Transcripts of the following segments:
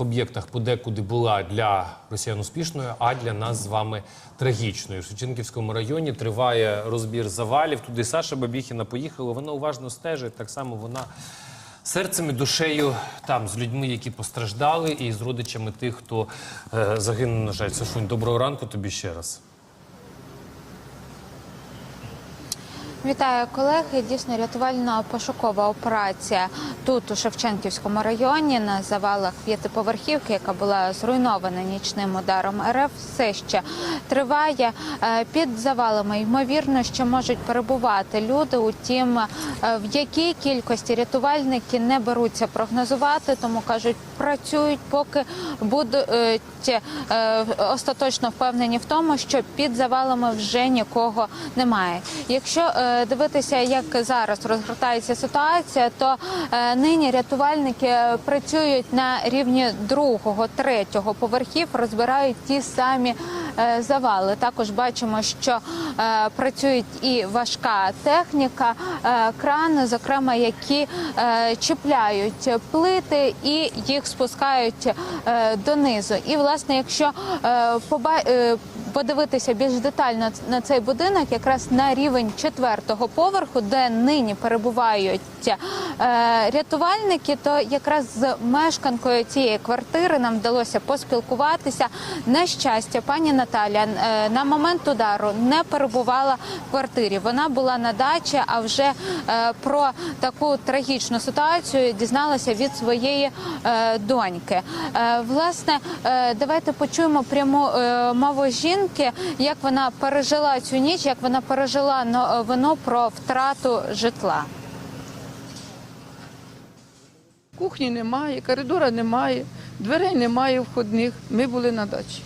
об'єктах подекуди була для росіян успішною, а для нас з вами трагічною. В Шевченківському районі триває розбір завалів. Туди Саша Бабіхіна поїхала. Вона уважно стежить. Так само вона серцем і душею там з людьми, які постраждали, і з родичами тих, хто е, загинув. На жаль, Сашунь, доброго ранку тобі ще раз. Вітаю колеги. Дійсно рятувально-пошукова операція тут у Шевченківському районі на завалах п'ятиповерхівки, яка була зруйнована нічним ударом РФ, все ще триває. Е, Під завалами ймовірно, що можуть перебувати люди. Утім, е, в якій кількості рятувальники не беруться прогнозувати, тому кажуть, працюють, поки будуть е, остаточно впевнені в тому, що під завалами вже нікого немає. Якщо дивитися, як зараз розгортається ситуація, то е, нині рятувальники працюють на рівні другого, третього поверхів, розбирають ті самі е, завали. Також бачимо, що е, працюють і важка техніка, е, крани, зокрема, які е, чіпляють плити і їх спускають е, донизу. І власне, якщо е, поба- е, подивитися більш детально на цей будинок, якраз на рівень четвертого поверху, де нині перебувають е, рятувальники, то якраз з мешканкою цієї квартири нам вдалося поспілкуватися. На щастя, пані Наталя е, на момент удару не перебувала в квартирі. Вона була на дачі, а вже е, про таку трагічну ситуацію дізналася від своєї доньки. Власне, давайте почуємо пряму е, мову жінки, як вона пережила цю ніч, як вона пережила новину про втрату житла. Кухні немає, коридора немає, дверей немає входних. Ми були на дачі.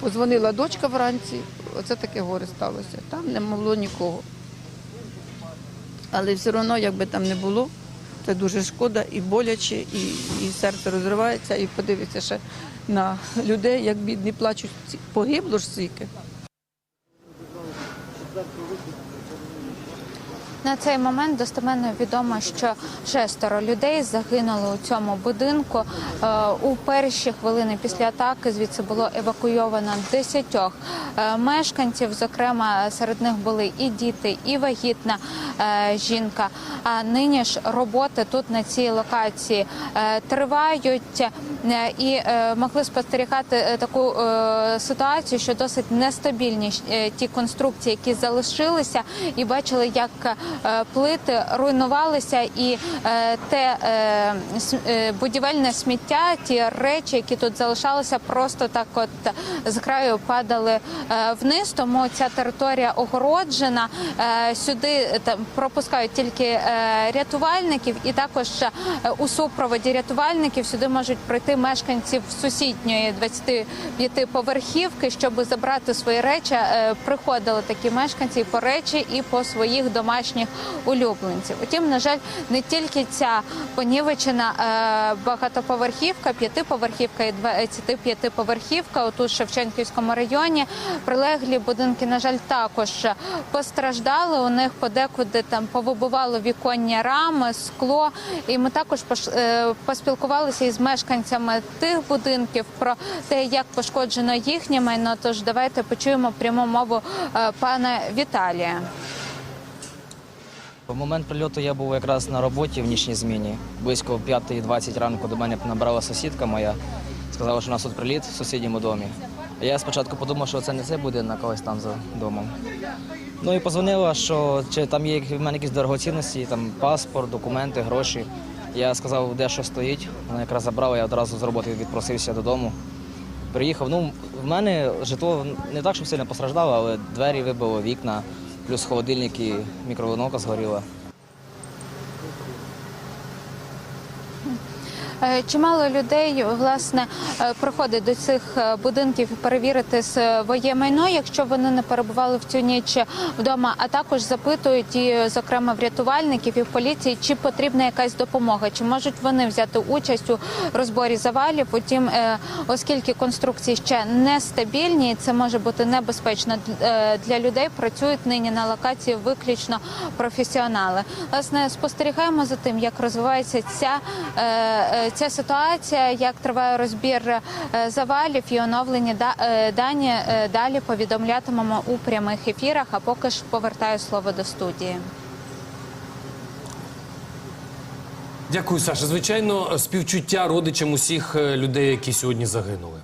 Позвонила дочка вранці, оце таке горе сталося. Там не було нікого. Але все одно, як би там не було, це дуже шкода і боляче, і, і серце розривається, і подивиться ще на людей, як бідні плачуть. Погибло ж стільки. На цей момент достеменно відомо, що шестеро людей загинули у цьому будинку. Е, У перші хвилини після атаки звідси було евакуйовано десятьох е, мешканців. Зокрема, серед них були і діти, і вагітна е, жінка. А нині ж роботи тут на цій локації тривають і могли спостерігати таку ситуацію, що досить нестабільні ті конструкції, які залишилися, і бачили, як плити руйнувалися, і е, те е, е, будівельне сміття, ті речі, які тут залишалися, просто так, от з краю падали е, вниз. Тому ця територія огороджена. Е, Сюди е, там пропускають тільки е, рятувальників, і також е, у супроводі рятувальників сюди можуть прийти мешканців сусідньої 25-поверхівки, щоб забрати свої речі. Е, Приходили такі мешканці по речі і по своїх домашніх улюбленців. Утім, на жаль, не тільки ця понівечена е, багатоповерхівка, п'ятиповерхівка і 25-поверхівка отут в Шевченківському районі. Прилеглі будинки, на жаль, також постраждали. У них подекуди там повибивало віконні рами, скло. І ми також е, поспілкувалися із мешканцями тих будинків про те, як пошкоджено їхнє майно. Тож давайте почуємо пряму мову е, пана Віталія. В момент прильоту я був якраз на роботі в нічній зміні. Близько 5.20 ранку до мене набрала сусідка моя, сказала, що у нас тут приліт в сусідньому домі. Я спочатку подумав, що це не цей будинок, а когось там за домом. Ну і позвонила, що чи там є в мене якісь дорогоцінності, там паспорт, документи, гроші. Я сказав, де що стоїть. Вона якраз забрала, я одразу з роботи відпросився додому. Приїхав. Ну, в мене житло не так, щоб сильно постраждало, але двері вибило, вікна, плюс холодильник і мікроволновка згоріла. Чимало людей власне е, приходить до цих е, будинків перевірити своє майно, якщо вони не перебували в цю ніч вдома. А також запитують і, зокрема, в рятувальників і в поліції, чи потрібна якась допомога, чи можуть вони взяти участь у розборі завалів. Утім, е, оскільки конструкції ще нестабільні, це може бути небезпечно е, для людей. Працюють нині на локації виключно професіонали. Власне, спостерігаємо за тим, як розвивається ця, е, е, е, ця ситуація, як триває розбір е, завалів і оновлені е, дані, е, далі повідомлятимемо у прямих ефірах. А поки ж повертаю слово до студії. Дякую, Саша. Звичайно, співчуття родичам усіх людей, які сьогодні загинули.